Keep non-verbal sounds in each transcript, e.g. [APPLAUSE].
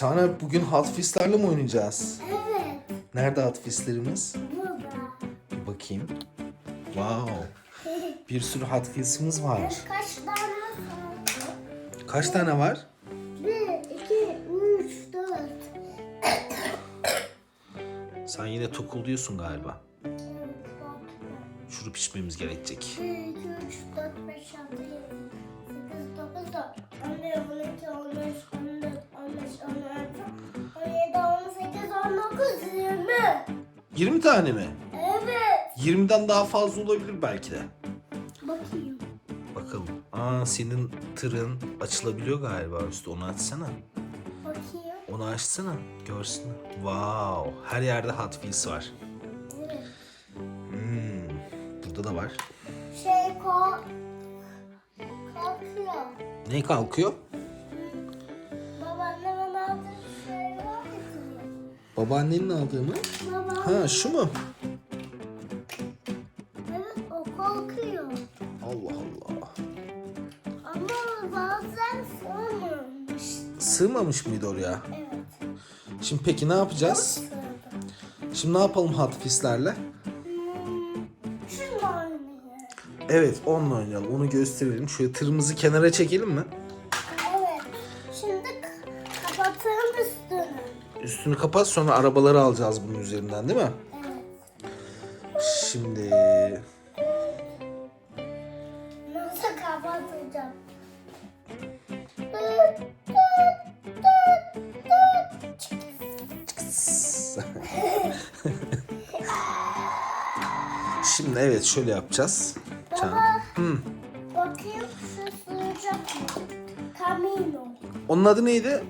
Çağner bugün Hot Wheels'lerle mi oynayacağız? Evet. Nerede Hot Wheels'lerimiz? Burada. Bir bakayım. Wow. Bir sürü Hot Wheels'imiz var. Kaç tane var? Kaç tane var? Bir, iki, üç, dört. Sen yine tokulduyorsun galiba. Şurup içmemiz gerekecek. Bir, iki, üç, dört, beş, altı, yedi, 20 tane mi? Evet. 20'den daha fazla olabilir belki de. Bakayım. Bakalım. Aa senin tırın açılabiliyor galiba üstü. Onu açsana. Bakayım. Onu açsana. Görsün. Wow. Her yerde Hot Wheels var. Evet. Hmm. Burada da var. Şey ko kalkıyor. Ne kalkıyor? Babaannenin aldığı mı? Baba. Ha şu mu? Evet o kalkıyor. Allah Allah. Ama bazen sığmıyormuş. Sığmamış mıydı oraya? Evet. Şimdi peki ne yapacağız? Şimdi ne yapalım Hot Wheels'lerle? Hmm. Evet onunla oynayalım. Onu gösterelim. Şöyle tırımızı kenara çekelim mi? Evet. Şimdi kapatalım üstünü. Üstünü kapat sonra arabaları alacağız bunun üzerinden değil mi? Evet. Şimdi Nasıl kapatacağım? Şimdi evet şöyle yapacağız. Can. Baba. Hı. Bakayım şu sığacak mı? Camino. Onun adı neydi?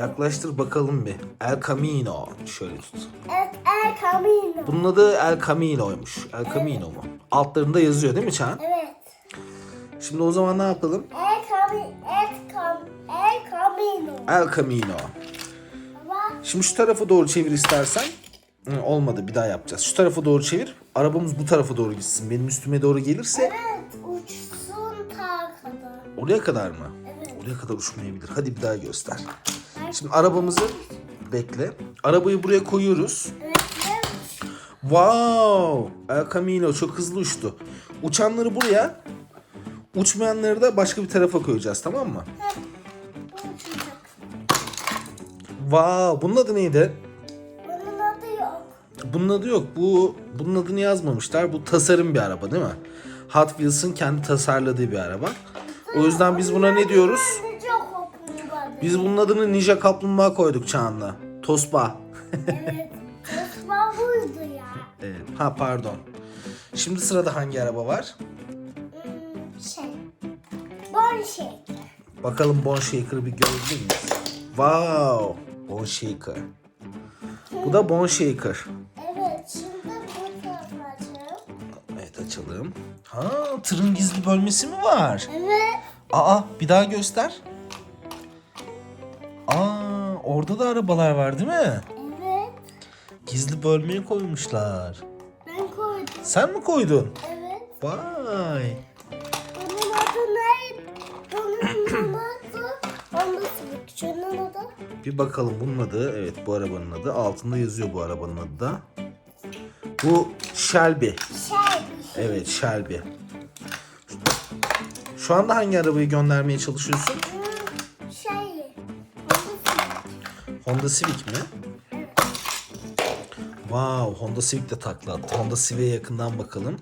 Yaklaştır bakalım bir. El Camino. Şöyle tut. Evet, El Camino. Bunun adı El Camino'ymuş. El Camino mu? Altlarında yazıyor değil mi Çağan? Evet. Şimdi o zaman ne yapalım? El Camino. El, Cam El Camino. El Camino. Baba. Şimdi şu tarafa doğru çevir istersen. Hı, olmadı bir daha yapacağız. Şu tarafa doğru çevir. Arabamız bu tarafa doğru gitsin. Benim üstüme doğru gelirse Evet, uçsun ta kadar. oraya kadar mı? Evet. Oraya kadar uçmayabilir. Hadi bir daha göster. Şimdi arabamızı bekle. Arabayı buraya koyuyoruz. Wow! El Camino çok hızlı uçtu. Uçanları buraya, uçmayanları da başka bir tarafa koyacağız tamam mı? Wow! Bunun adı neydi? Bunun adı yok. Bunun adı yok. Bu bunun adını yazmamışlar. Bu tasarım bir araba değil mi? Hot Wheels'ın kendi tasarladığı bir araba. O yüzden biz buna ne diyoruz? Biz bunun adını Ninja Kaplumbağa koyduk Çağan'la. Tosba. Evet. Tosma buydu ya. [LAUGHS] Evet. Ha pardon. Şimdi sırada hangi araba var? Hmm, şey. Bon şey. Bakalım Bone Shaker'ı bir görebilir miyiz? Wow! Bone Shaker. Bu da Bone Shaker. Evet, şimdi bu tarafa açalım. Evet açalım. Ha tırın gizli bölmesi mi var? Evet. Aa bir daha göster. Aa orada da arabalar var değil mi? Evet. Gizli bölmeye koymuşlar. Ben koydum. Sen mi koydun? Evet. Vay. Bunun adı ne? Bunun adı Civic. Şunun adı? Bir bakalım bunun adı. Evet bu arabanın adı. Altında yazıyor bu arabanın adı da. Bu Shelby. Şey. Evet Shelby. Şu anda hangi arabayı göndermeye çalışıyorsun? Honda Civic mi? Wow, Honda Civic de takla attı. Honda Civic'e yakından bakalım.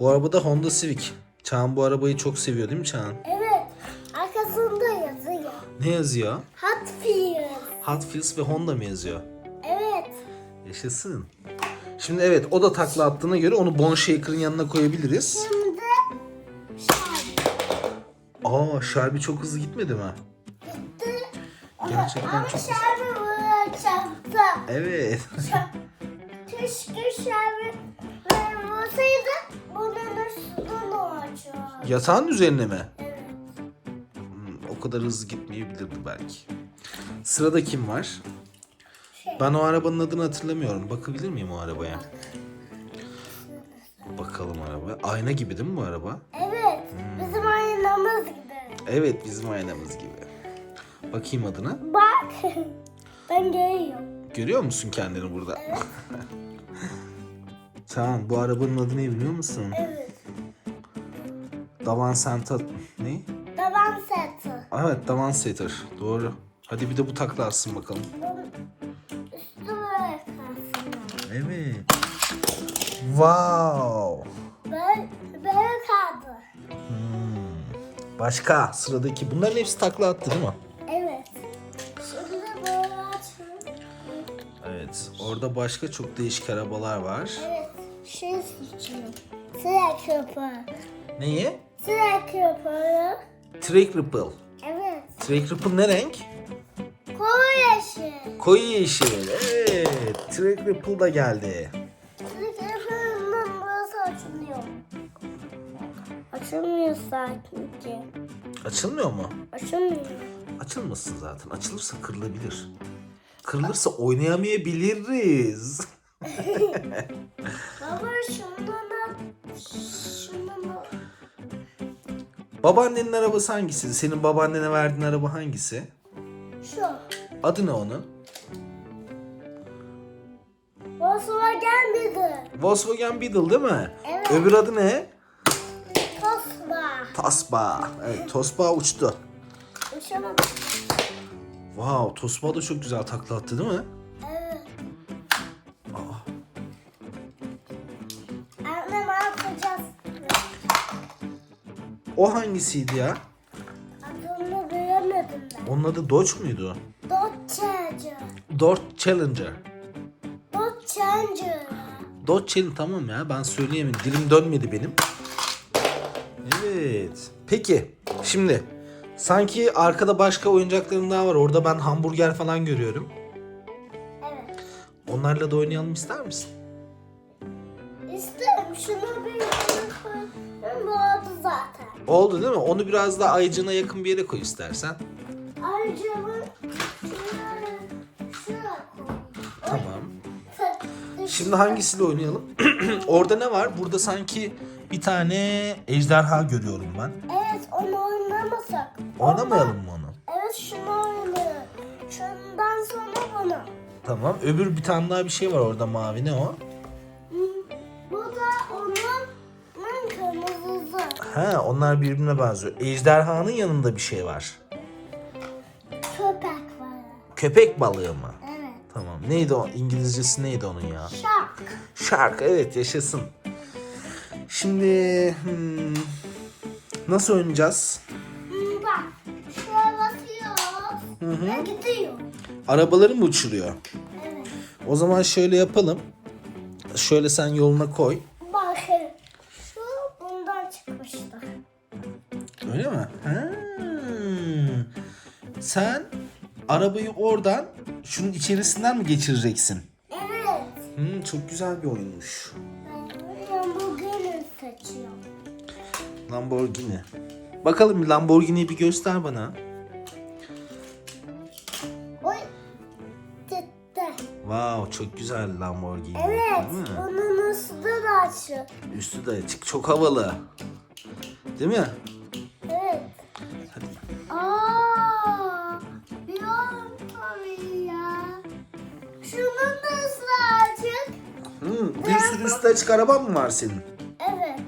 Bu araba da Honda Civic. Çağan bu arabayı çok seviyor değil mi Çağan? Evet. Arkasında yazıyor. Ne yazıyor? Hot Wheels. Hot Wheels ve Honda mı yazıyor? Evet. Yaşasın. Şimdi evet o da takla attığına göre onu Bone Shaker'ın yanına koyabiliriz. Şimdi. Aa Shelby çok hızlı gitmedi mi? Gerçekten Ama çok hızlı. Shelby vuracaktı. Evet. [LAUGHS] Keşke Shelby vursaydı bunun üstünden olacak. Yatağın üzerine mi? Evet. Hmm, o kadar hızlı gitmeyebilirdi belki. Sırada kim var? Şey. Ben o arabanın adını hatırlamıyorum. Bakabilir miyim o arabaya? Bakalım araba. Ayna gibi değil mi bu araba? Evet. Bizim aynamız gibi. Evet bizim aynamız gibi. Bakayım adına. Bak. [LAUGHS] ben görüyorum. Görüyor musun kendini burada? [LAUGHS] Tamam bu arabanın adı ne biliyor musun? Evet. Davan Santa... Ne? Taban seti. Evet Davan Setter. Doğru. Hadi bir de bu takla atsın bakalım. Üstü böyle kalsın. Evet. Wow. Böyle, böyle kaldı. Başka sıradaki. Bunların hepsi takla attı değil mi? Orada başka çok değişik arabalar var. Evet. Şey seçiyorum. Sıra köpüğü. Neyi? Sıra köpüğü. Trek Ripple. Evet. Trek Ripple ne renk? Koyu yeşil. Koyu yeşil. Evet. Trek Ripple da geldi. Sıra köpüğünün burası açılıyor. Açılmıyor sanki. Açılmıyor mu? Açılmıyor. Açılmasın zaten. Açılırsa kırılabilir. Kırılırsa oynayamayabiliriz. [LAUGHS] Baba şundan al. Şundan al. Babaannenin arabası hangisi? Senin babaannene verdiğin araba hangisi? Şu. Adı ne onun? Bosuma gelmedi. Volkswagen Beetle değil mi? Evet. Öbür adı ne? Tosma. Tosba. Evet, Tosba uçtu. Uçamadım. Wow, Tosba da çok güzel takla attı değil mi? Evet. Aa, Anne ne yapacağız? o hangisiydi ya? Adını bilemedim ben. Onun adı Dodge muydu? Dot Charger. Dodge Challenger. Dot Charger. Dodge Challenger tamam ya ben söyleyemedim. Dilim dönmedi benim. Evet. Peki şimdi sanki arkada başka oyuncakların daha var. Orada ben hamburger falan görüyorum. Evet. Onlarla da oynayalım ister misin? İsterim şunu bir yere koy. Bu oldu zaten. Oldu değil mi? Onu biraz daha ayıcına yakın bir yere koy istersen. Koy. Tamam. Şimdi hangisiyle oynayalım? [CLEARS THROAT] Orada ne var? Burada sanki bir tane ejderha görüyorum ben. Evet oynamasak. Oynamayalım mı onu? Evet şunu oynayalım. Şundan sonra bunu. Tamam. Öbür bir tane daha bir şey var orada mavi. Ne o? Bu da onun onun kırmızısı. Ha, onlar birbirine benziyor. Ejderhanın yanında bir şey var. Köpek var. Köpek balığı mı? Evet. Tamam. Neydi o? İngilizcesi neydi onun ya? Şak. Shark. Evet yaşasın. Şimdi hmm, nasıl oynayacağız? Basıyoruz. Ve gidiyor. Arabaları mı uçuruyor? Evet. O zaman şöyle yapalım. Şöyle sen yoluna koy. Bakın. Şu bundan çıkmıştı. Öyle mi? Ha. Sen arabayı oradan şunun içerisinden mi geçireceksin? Evet. Hmm, çok güzel bir oyunmuş. Ben Lamborghini seçiyorum. Lamborghini. Bakalım bir Lamborghini'yi bir göster bana. Wow çok güzel Lamborghini. Evet. Değil mi? Bunun üstü de açık. Üstü de açık. Çok havalı. Değil mi? Evet. Hadi. Aa, biliyorum tabii ya. Şunun da üstü açık. Hmm, bir sürü üstü açık araban mı var senin? Evet.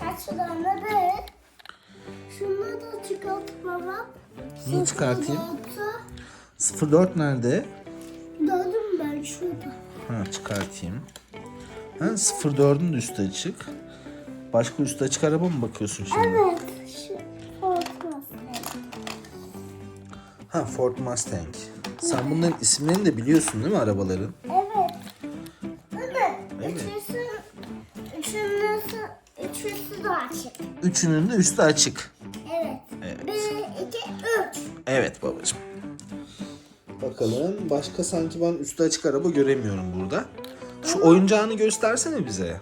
Kaç tane de? Şunu da çıkart baba. Neyi çıkartayım? Sıfır 04 nerede? Ha çıkartayım. Ha 04'ün de üstü açık. Başka üstü açık araba mı bakıyorsun şimdi? Evet. Şu. Ha Ford Mustang. Sen bunların isimlerini de biliyorsun değil mi arabaların? Evet. Mi? Evet. Üçüsü, üçüncüsü, üçüsü de açık. Üçünün de üstü açık. Evet. Evet. Bir, iki, üç. Evet babacığım. Bakalım başka sanki ben üstü açık araba göremiyorum burada. Şu oyuncağını göstersene bize.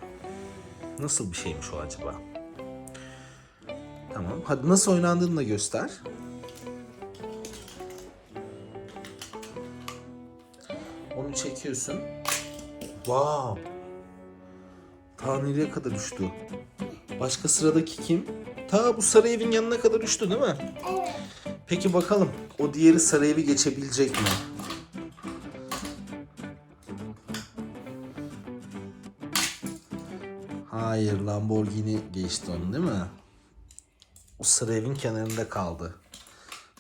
Nasıl bir şeymiş o acaba? Tamam. Hadi nasıl oynandığını da göster. Onu çekiyorsun. Wow. Ta nereye kadar uçtu? Başka sıradaki kim? Ta bu sarı evin yanına kadar uçtu değil mi? Peki bakalım o diğeri sarı evi geçebilecek mi? Hayır Lamborghini geçti onu değil mi? O sarı evin kenarında kaldı.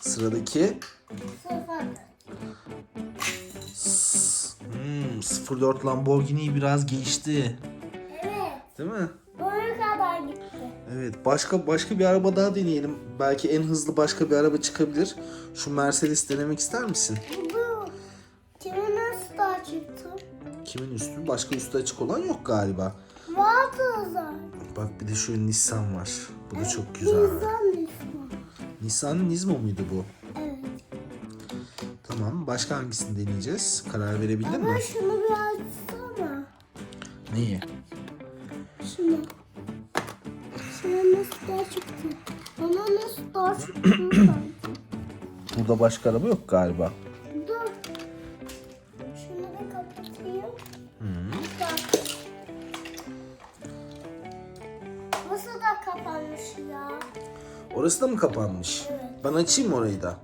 Sıradaki hmm, 04 Lamborghini biraz geçti. Evet. Değil mi? Evet, başka başka bir araba daha deneyelim. Belki en hızlı başka bir araba çıkabilir. Şu Mercedes denemek ister misin? Bu kimin nasıl daha çıktı? Kimin üstü? Başka üstü açık olan yok galiba. Vardı. Bak bir de şu Nissan var. Bu da çok güzel. Bizden ismi. Nissan Nismo muydu bu? Evet. Tamam. Başka hangisini deneyeceğiz? Karar verebildin Ama mi? şunu bir açsana. Neyi? Çıktı? Bana nasıl daha çıktı? Burada başka araba yok galiba. Dur. Şunu bir kapatayım. Bak. Burası da kapanmış ya. Orası da mı kapanmış? Evet. Ben açayım orayı da?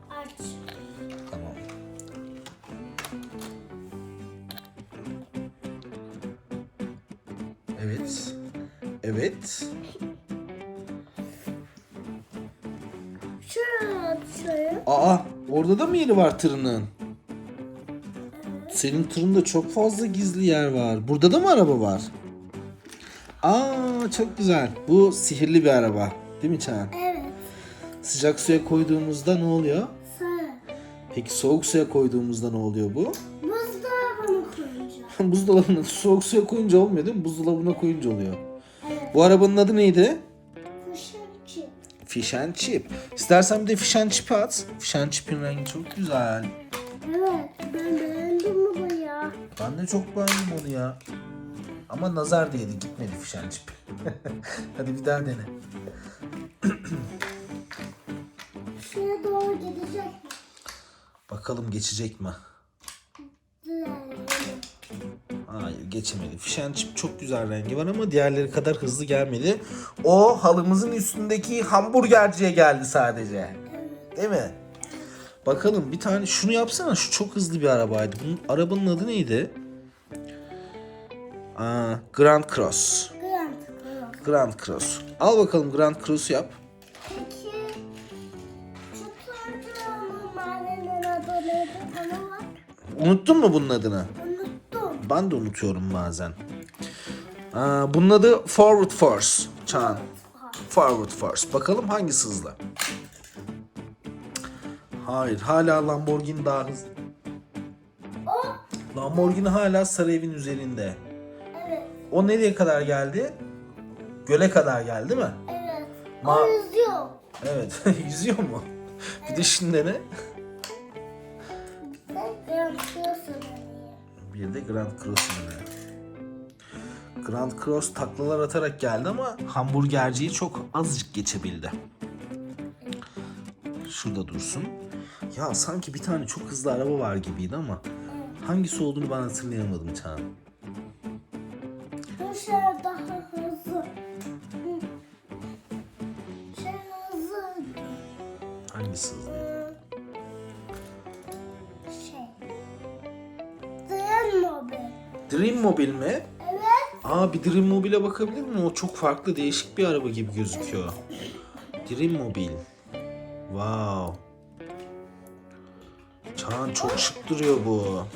Orada da mı yeri var tırının? Senin tırında çok fazla gizli yer var. Burada da mı araba var? Aa, çok güzel. Bu sihirli bir araba. Değil mi Çağan? Evet. Sıcak suya koyduğumuzda ne oluyor? Sarı. Peki soğuk suya koyduğumuzda ne oluyor bu? Buzdolabını koyacağım. [LAUGHS] Buzdolabına soğuk suya koyunca olmuyor değil mi? Buzdolabına koyunca oluyor. Evet. Bu arabanın adı neydi? Fish and Chip. İstersen bir de Fish and Chip'i at. Fish and Chip'in rengi çok güzel. Evet. Ben beğendim mi bu ya? Ben de çok beğendim onu ya. Ama nazar değdi gitmedi Fish and Chip. [LAUGHS] Hadi bir daha dene. Şuraya doğru gidecek mi? Bakalım geçecek mi? Geçemedi. And Chip çok güzel rengi var ama diğerleri kadar hızlı gelmedi. O halımızın üstündeki hamburgerciye geldi sadece. Değil mi? Bakalım bir tane şunu yapsana. Şu çok hızlı bir arabaydı. Bunun arabanın adı neydi? Aa, Grand Cross. Grand Cross. Grand Cross. Al bakalım Grand Cross'u yap. Unuttun mu bunun adını? Ben de unutuyorum bazen. Aa, bunun adı Forward Force. Çağan. Forward Force. Bakalım hangisi hızlı? Hayır. Hala Lamborghini daha hızlı. Lamborghini hala sarı evin üzerinde. Evet. O nereye kadar geldi? Göle kadar geldi değil mi? Evet. Ma- o yüzüyor. Evet. [LAUGHS] Yüzüyor mu? Bir de şimdi ne? Bir de Grand Cross'un önüne. Grand Cross taklalar atarak geldi ama hamburgerciyi çok azıcık geçebildi. Şurada dursun. Ya sanki bir tane çok hızlı araba var gibiydi ama hangisi olduğunu ben hatırlayamadım Çağan. Bu şey daha hızlı. Hı. Şey hızlı. Hangisi hızlı? Dream Mobile mi? Evet. Aa bir Dream Mobile'e bakabilir miyim? O çok farklı değişik bir araba gibi gözüküyor. Dream Mobile. Wow. Çağan çok şık duruyor bu.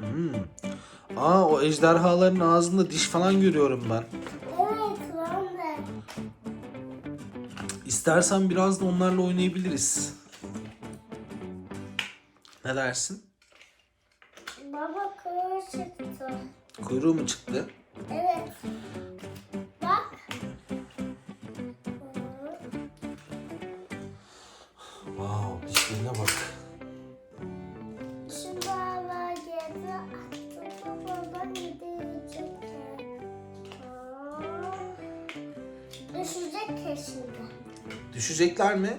Hmm. Aa o ejderhaların ağzında diş falan görüyorum ben. İstersen biraz da onlarla oynayabiliriz. Ne dersin? Baba kıyı çıktı. Kuyruğu mu çıktı? Evet. Bak. Wow dişlerine bak. Şu baba geldi attı babadan gidecek. Düşecek şimdi. Düşecekler mi?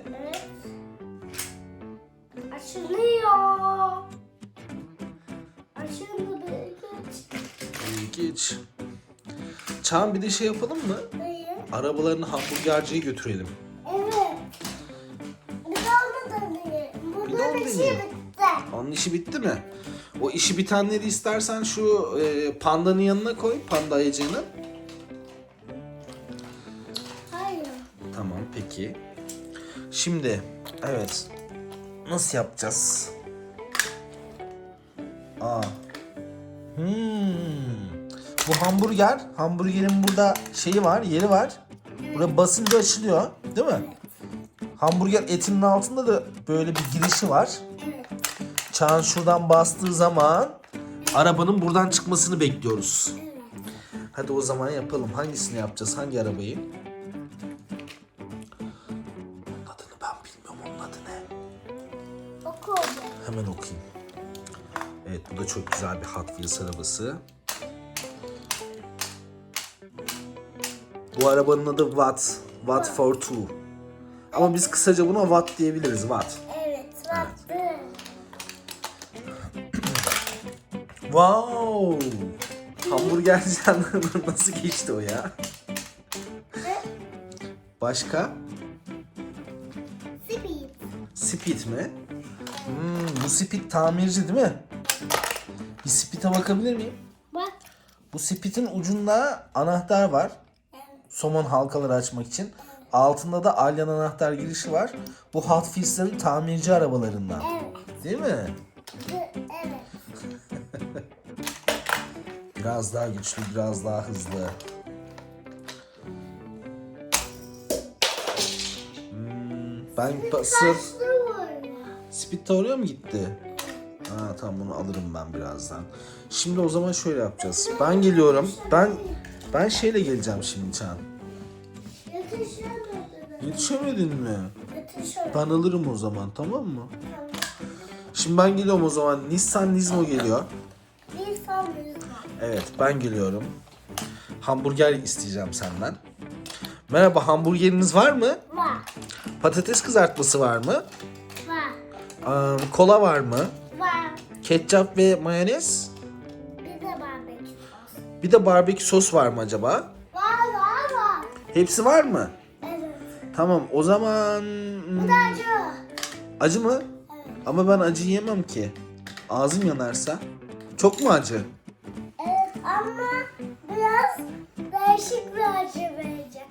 Çağım bir de şey yapalım mı? Hayır. Arabalarını hamburgerciye götürelim. Evet. Bidon da değil. Bunun Bidon işi bitti. Onun işi bitti mi? O işi bitenleri istersen şu e, pandanın yanına koy. Panda ayıcığını. Hayır. Tamam peki. Şimdi evet. Nasıl yapacağız? Aa. Hmm. Bu hamburger. Hamburgerin burada şeyi var, yeri var. Buraya basınca açılıyor, değil mi? Hamburger etinin altında da böyle bir girişi var. Çağan şuradan bastığı zaman arabanın buradan çıkmasını bekliyoruz. Hadi o zaman yapalım. Hangisini yapacağız? Hangi arabayı? Onun adını ben bilmiyorum. Onun adı ne? Oku. Hemen okuyayım. Evet bu da çok güzel bir Hot Wheels arabası. Bu arabanın adı Watt. Watt for Two. Ama biz kısaca buna Watt diyebiliriz. Watt. Evet. Baktı. [CLEARS THROAT] Wow! Hamburgerci anlamı [LAUGHS] nasıl geçti o ya? Başka? Sipit. Speed mi? Hmm, bu Speed tamirci değil mi? Bir Speed'e bakabilir miyim? Bak. Bu Speed'in ucunda anahtar var. Somon halkaları açmak için. Altında da alyan anahtar girişi var. Bu Hot Wheels'lerin tamirci arabalarından. Evet. Değil mi? Evet. Biraz daha güçlü, biraz daha hızlı. Hmm, ben ya. Speed oraya mı gitti? Ha tamam bunu alırım ben birazdan. Şimdi o zaman şöyle yapacağız. Ben geliyorum. Ben ben şeyle geleceğim şimdi Çağan. Yetişemedi. Yetişemedin mi? Yetişemedi. Ben alırım o zaman tamam mı? Şimdi ben geliyorum o zaman. Nissan Nismo geliyor. Sanıyoruz var. Evet ben geliyorum. Hamburger isteyeceğim senden. Merhaba hamburgeriniz var mı? Var. Patates kızartması var mı? Var. Aa, kola var mı? Var. Ketçap ve mayonez? Bir de barbekü sos. Bir de barbekü sos var mı acaba? Var var var. Hepsi var mı? Tamam o zaman... Bu da acı. Acı mı? Evet. Ama ben acı yemem ki. Ağzım yanarsa. Çok mu acı? Evet ama biraz değişik bir acı verecek.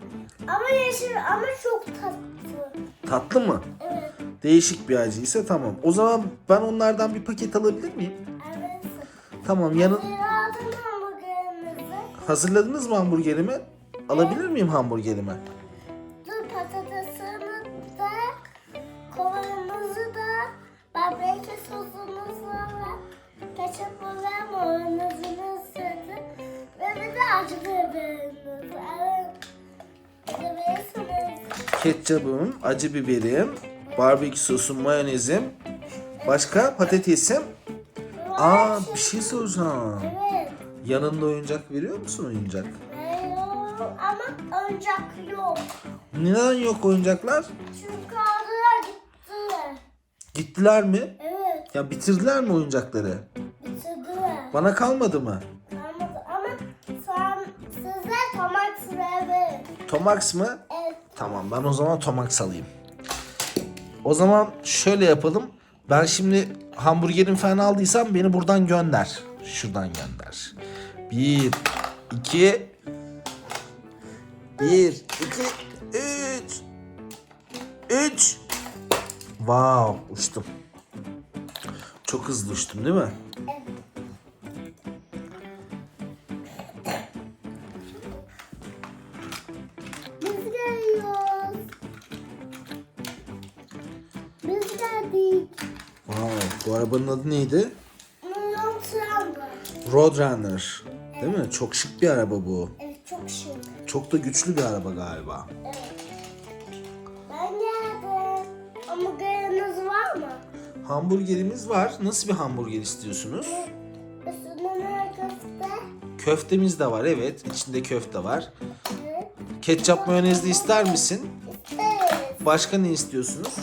Ama yeşil ama çok tatlı. Tatlı mı? Evet. Değişik bir acı ise tamam. O zaman ben onlardan bir paket alabilir miyim? Evet. Tamam hamburgerimizi. Hazırladınız mı hamburgerimi? Alabilir miyim hamburgerimi? Ketçabım, acı biberim, barbekü sosum, mayonezim. Başka patatesim. Aa bir şey soracağım. Evet. Yanında oyuncak veriyor musun oyuncak? Yok ama oyuncak yok. Neden yok oyuncaklar? Çünkü aldılar gittiler. Gittiler mi? Evet. Ya bitirdiler mi oyuncakları? Bitirdiler. Bana kalmadı mı? Kalmadı ama sen size tomat verir. Tomax mı? Evet. Tamam ben o zaman Tomax alayım. O zaman şöyle yapalım. Ben şimdi hamburgerin falan aldıysam beni buradan gönder. Şuradan gönder. Bir, iki, bir, iki, üç, üç. Wow, uçtum. Çok hızlı uçtum değil mi? Biz arabanın adı neydi? Tramvay. Roadrunner. Değil mi? Çok şık bir araba bu. Evet çok şık. Çok da güçlü bir araba galiba. Evet. Ben geldim. Hamburgeriniz var mı? Hamburgerimiz var. Nasıl bir hamburger istiyorsunuz? Üstüne köfte. Köftemiz de var evet. İçinde köfte var. Evet. Ketçap mayonezli ister misin? Evet. Başka ne istiyorsunuz?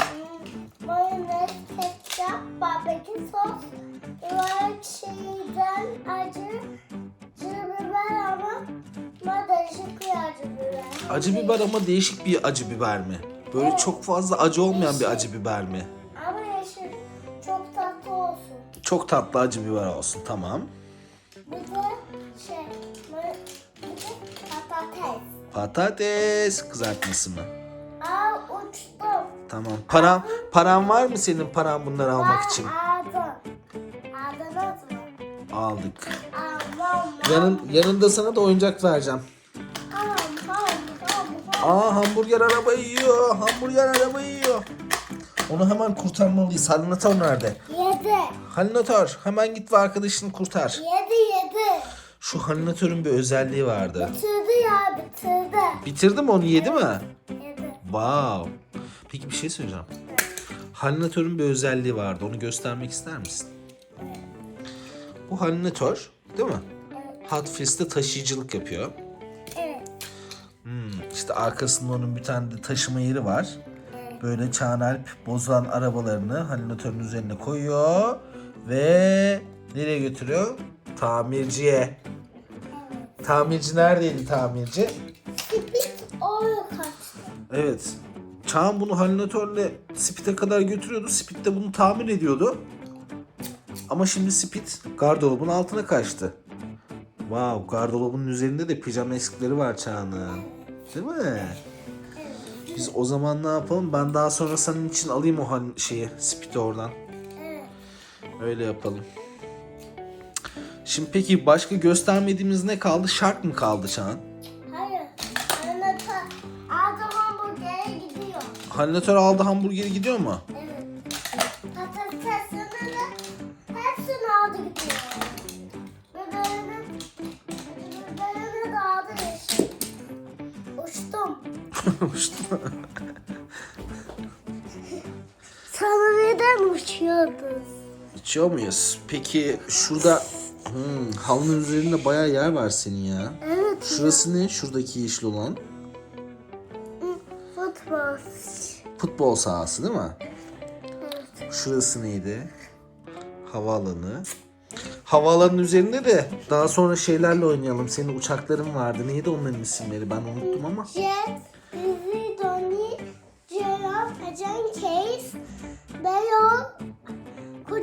Acı biber ama değişik bir acı biber mi? Böyle çok fazla acı olmayan bir acı biber mi? Ama yeşil, çok Çok tatlı acı biber olsun. Tamam. Bir de şey, bir de patates. Patates kızartması mı? Aa uçtum. Tamam. Paran paran var mı senin paran bunları almak için? Aldım. Aldınız mı? Aldık. Almam. Yanın yanında sana da oyuncak vereceğim. Aa hamburger araba yiyor. Hamburger araba yiyor. Onu hemen kurtarmalıyız. Halinatör nerede? Yedi. Halinatör hemen git ve arkadaşını kurtar. Yedi yedi. Şu halinatörün bir özelliği vardı. Bitirdi ya bitirdi. Bitirdi mi onu yedi mi? Yedi. Wow. Peki bir şey söyleyeceğim. Halinatörün bir özelliği vardı. Onu göstermek ister misin? Bu halinatör değil mi? Evet. Hot taşıyıcılık yapıyor. İşte arkasında onun bir tane de taşıma yeri var. Böyle Çağanalp bozulan arabalarını halinatörün üzerine koyuyor ve nereye götürüyor? Tamirciye. Tamirci neredeydi tamirci? [LAUGHS] Oraya kaçtı. Evet. Çağan bunu halinatörle Spit'e kadar götürüyordu. Spit de bunu tamir ediyordu. Ama şimdi Spit gardırobun altına kaçtı. Wow, gardırobun üzerinde de pijama eskikleri var Çağan'ın. Değil mi? Biz o zaman ne yapalım? Ben daha sonra senin için alayım o hal- şeyi, Spit'i oradan. Öyle yapalım. Şimdi peki başka göstermediğimiz ne kaldı? Şark mı kaldı Çağan? Hayır. Anlata. Aldım hamburgere gidiyor. Halinatör aldı hamburgeri gidiyor mu? Evet. Uçtum. Sana neden uçuyordun? İçiyor muyuz? Peki şurada hmm, halının üzerinde bayağı yer var senin ya. Evet. Şurası ne? Şuradaki yeşil olan. Futbol. Futbol sahası değil mi? Evet. Şurası neydi? Havaalanı. Havaalanının üzerinde de daha sonra şeylerle oynayalım. Senin uçakların vardı. Neydi onların isimleri? Ben unuttum ama. Jet,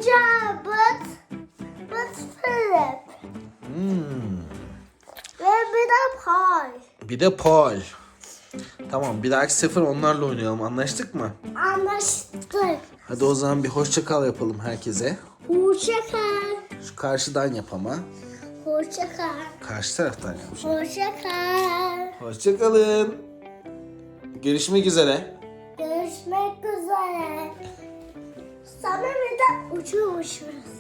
Kucağı, Bıt, Bıt Philip Hmm. ve bir de Paul. Bir de Paul. Tamam bir dahaki sefer onlarla oynayalım. Anlaştık mı? Anlaştık. Hadi o zaman bir hoşça kal yapalım herkese. Hoşça kal. Şu karşıdan yap ama. Hoşça kal. Karşı taraftan yap. Hoşça kal. Hoşça kalın. Görüşmek üzere. Görüşmek üzere. Sana bir de uçuyormuşuz.